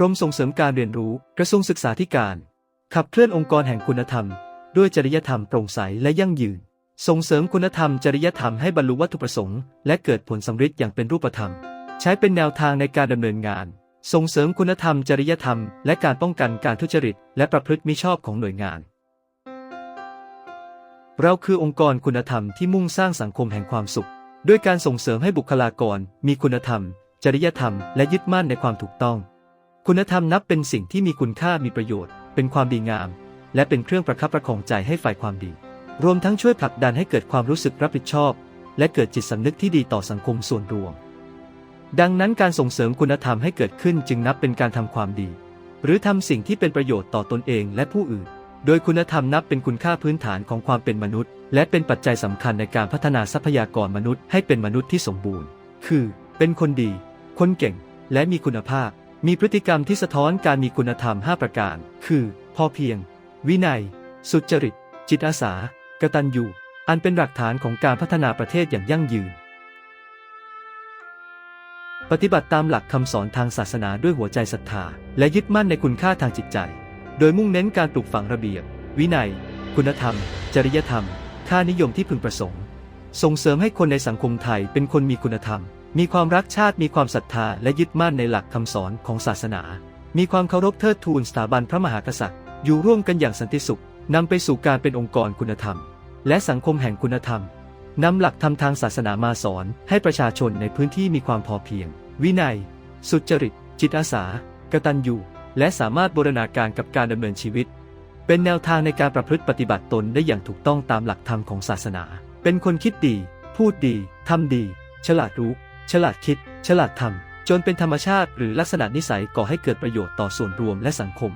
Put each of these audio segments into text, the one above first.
กรมส่งเสริมการเรียนรู้ กระทรวงศึกษาธิการ ขับเคลื่อนองค์กรแห่งคุณธรรม ด้วยจริยธรรมโปร่งใสและยั่งยืน ส่งเสริมคุณธรรมจริยธรรมให้บรรลุวัตถุประสงค์ และเกิดผลสำเร็จอย่างเป็นรูปธรรม ใช้เป็นแนวทางในการดำเนินงาน ส่งเสริมคุณธรรมจริยธรรม และการป้องกันการทุจริต และประพฤติมิชอบของหน่วยงาน เราคือองค์กรคุณธรรมที่มุ่งสร้างสังคมแห่งความสุข ด้วยการส่งเสริมให้บุคลากร มีคุณธรรม จริยธรรม และยึดมั่นในความถูกต้อง คุณธรรมนับเป็นสิ่งที่มีคุณค่ามีประโยชน์ เป็นความดีงาม และเป็นเครื่องประคับประคองใจให้ฝ่ายความดี รวมทั้งช่วยผลักดันให้เกิดความรู้สึกรับผิดชอบ และเกิดจิตสำนึกที่ดีต่อสังคมส่วนรวม ดังนั้นการส่งเสริมคุณธรรมให้เกิดขึ้นจึงนับเป็นการทำความดี หรือทำสิ่งที่เป็นประโยชน์ต่อตนเองและผู้อื่น โดยคุณธรรมนับเป็นคุณค่าพื้นฐานของความเป็นมนุษย์ และเป็นปัจจัยสำคัญในการพัฒนาทรัพยากรมนุษย์ให้เป็นมนุษย์ที่สมบูรณ์ คือ เป็นคนดี คนเก่ง และมีคุณภาพ มีพฤติกรรมที่สะท้อนการมีคุณธรรม 5 ประการ คือ พอเพียง วินัย สุจริต จิตอาสา กตัญญู อันเป็นหลักฐานของการพัฒนาประเทศอย่างยั่งยืน ปฏิบัติตามหลักคำสอนทางศาสนาด้วยหัวใจศรัทธา และยึดมั่นในคุณค่าทางจิตใจ โดยมุ่งเน้นการปลูกฝังระเบียบ วินัย คุณธรรม จริยธรรม ค่านิยมที่พึงประสงค์ ส่งเสริมให้คนในสังคมไทยเป็นคนมีคุณธรรม มีความรักชาติมีความศรัทธาและยึดมั่นในหลักคำสอนของศาสนา มีความเคารพเทิดทูนสถาบันพระมหากษัตริย์ อยู่ร่วมกันอย่างสันติสุขนำไปสู่การเป็นองค์กรคุณธรรม และสังคมแห่งคุณธรรมนำหลักธรรมทางศาสนามาสอน ให้ประชาชนในพื้นที่มีความพอเพียง วินัย สุจริต จิตอาสา กตัญญูและสามารถบูรณาการกับการดำเนินชีวิต เป็นแนวทางในการประพฤติปฏิบัติตนได้อย่างถูกต้องตามหลักธรรมของศาสนา เป็นคนคิดดี พูดดีทำดี ฉลาดรู้ ฉลาดคิด ฉลาดทำจนเป็นธรรมชาติหรือลักษณะนิสัยก่อให้เกิดประโยชน์ต่อส่วนรวมและสังคม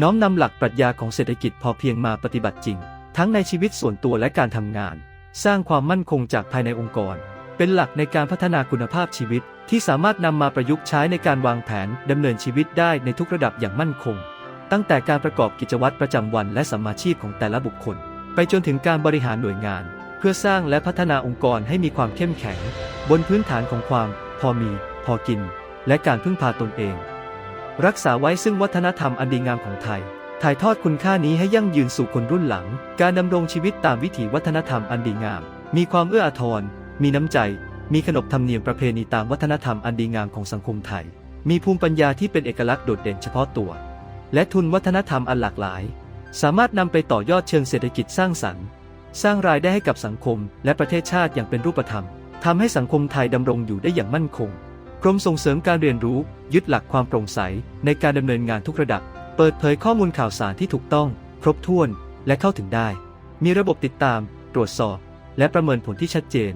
น้อมนำหลักปรัชญาของเศรษฐกิจพอเพียงมาปฏิบัติจริง ทั้งในชีวิตส่วนตัวและการทำงาน สร้างความมั่นคงจากภายในองค์กร เป็นหลักในการพัฒนาคุณภาพชีวิต ที่สามารถนำมาประยุกต์ใช้ในการวางแผนดำเนินชีวิตได้ในทุกระดับอย่างมั่นคง ตั้งแต่การประกอบกิจวัตรประจำวันและสัมาชีพของแต่ละบุคคล ไปจนถึงการบริหารหน่วยงาน พื่อสร้างและพัฒนาองค์กรให้มีความเข้มแข็ง บนพื้นฐานของความ พอมี พอกิน และการพึ่งพาตนเอง รักษาไว้ซึ่งวัฒนธรรมอันดีงามของไทย ถ่ายทอดคุณค่านี้ให้ยั่งยืนสู่คนรุ่นหลัง การดำรงชีวิตตามวิถีวัฒนธรรมอันดีงาม มีความเอื้ออาทร มีน้ำใจ มีขนบธรรมเนียมประเพณีตามวัฒนธรรมอันดีงามของสังคมไทย มีภูมิปัญญาที่เป็นเอกลักษณ์โดดเด่นเฉพาะตัว และทุนวัฒนธรรมอันหลากหลาย สามารถนำไปต่อยอดเชิงเศรษฐกิจสร้างสรรค์ สร้างรายได้ให้กับสังคมและประเทศชาติอย่างเป็นรูปธรรมทำให้สังคมไทยดำรงอยู่ได้อย่างมั่นคง กรมส่งเสริมการเรียนรู้ ยึดหลักความโปร่งใส ในการดำเนินงานทุกระดับ เปิดเผยข้อมูลข่าวสารที่ถูกต้อง ครบถ้วน และเข้าถึงได้ มีระบบติดตาม ตรวจสอบ และประเมินผลที่ชัดเจน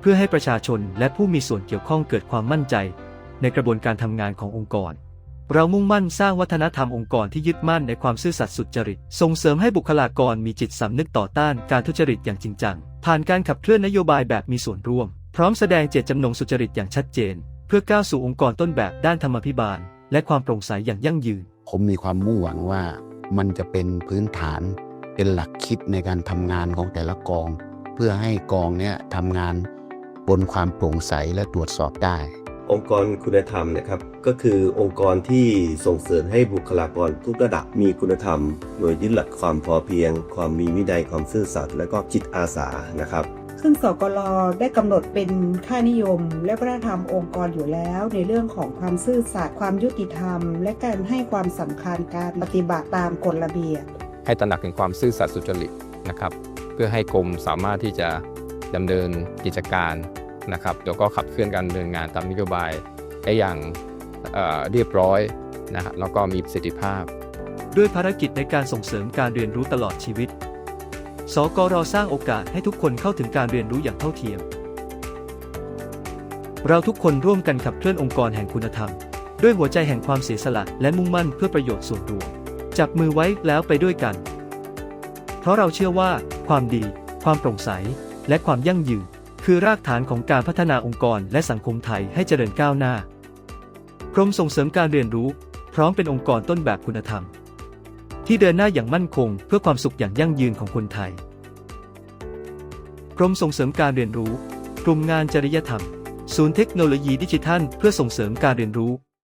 เพื่อให้ประชาชนและผู้มีส่วนเกี่ยวข้องเกิดความมั่นใจ ในกระบวนการทำงานขององค์กร เรามุ่งมั่นสร้างวัฒนธรรมองค์กรที่ยึดมั่นในความซื่อสัตย์สุจริต ส่งเสริมให้บุคลากรมีจิตสำนึกต่อต้านการทุจริตอย่างจริงจัง ผ่านการขับเคลื่อนนโยบายแบบมีส่วนร่วม พร้อมแสดงเจตจำนงสุจริตอย่างชัดเจน เพื่อก้าวสู่องค์กรต้นแบบด้านธรรมาภิบาล และความโปร่งใสอย่างยั่งยืน ผมมีความมุ่งหวังว่ามันจะเป็นพื้นฐาน เป็นหลักคิดในการทำงานของแต่ละกอง เพื่อให้กองเนี้ยทำงานบนความโปร่งใสและตรวจสอบได้ องค์กรคุณธรรมนะครับก็คือองค์กรที่ส่งเสริมให้บุคลากรทุกระดับมีคุณธรรม โดยยึดหลักความพอเพียง ความมีวินัยความซื่อสัตย์และก็จิตอาสานะครับซึ่งสกลได้กำหนดเป็นค่านิยม และวัฒนธรรมองค์กรอยู่แล้ว ในเรื่องของความซื่อสัตย์ความยุติธรรม และการให้ความสำคัญการปฏิบัติตามกฎระเบียบ ให้ตระหนักถึงความซื่อสัตย์สุจริตนะครับ เพื่อให้กรมสามารถที่จะดำเนินกิจการ นะครับแล้วก็ขับเคลื่อนการดำเนินงานตามนโยบายได้อย่างเเรียบร้อยนะฮะแล้วก็มีประสิทธิภาพ ด้วยภารกิจในการส่งเสริมการเรียนรู้ตลอดชีวิต สกรสร้างโอกาสให้ทุกคนเข้าถึงการเรียนรู้อย่างเท่าเทียม เราทุกคนร่วมกันขับเคลื่อนองค์กรแห่งคุณธรรม ด้วยหัวใจแห่งความเสียสละและมุ่งมั่นเพื่อประโยชน์ส่วนรวมจับมือไว้แล้วไปด้วยกัน เพราะเราเชื่อว่า ความดี ความโปร่งใส และความยั่งยืน คือรากฐานของการพัฒนาองค์กรและสังคมไทยให้เจริญก้าวหน้า กรมส่งเสริมการเรียนรู้ พร้อมเป็นองค์กรต้นแบบคุณธรรม ที่เดินหน้าอย่างมั่นคง เพื่อความสุขอย่างยั่งยืนของคนไทย กรมส่งเสริมการเรียนรู้ กลุ่มงานจริยธรรม ศูนย์เทคโนโลยีดิจิทัล เพื่อส่งเสริมการเรียนรู้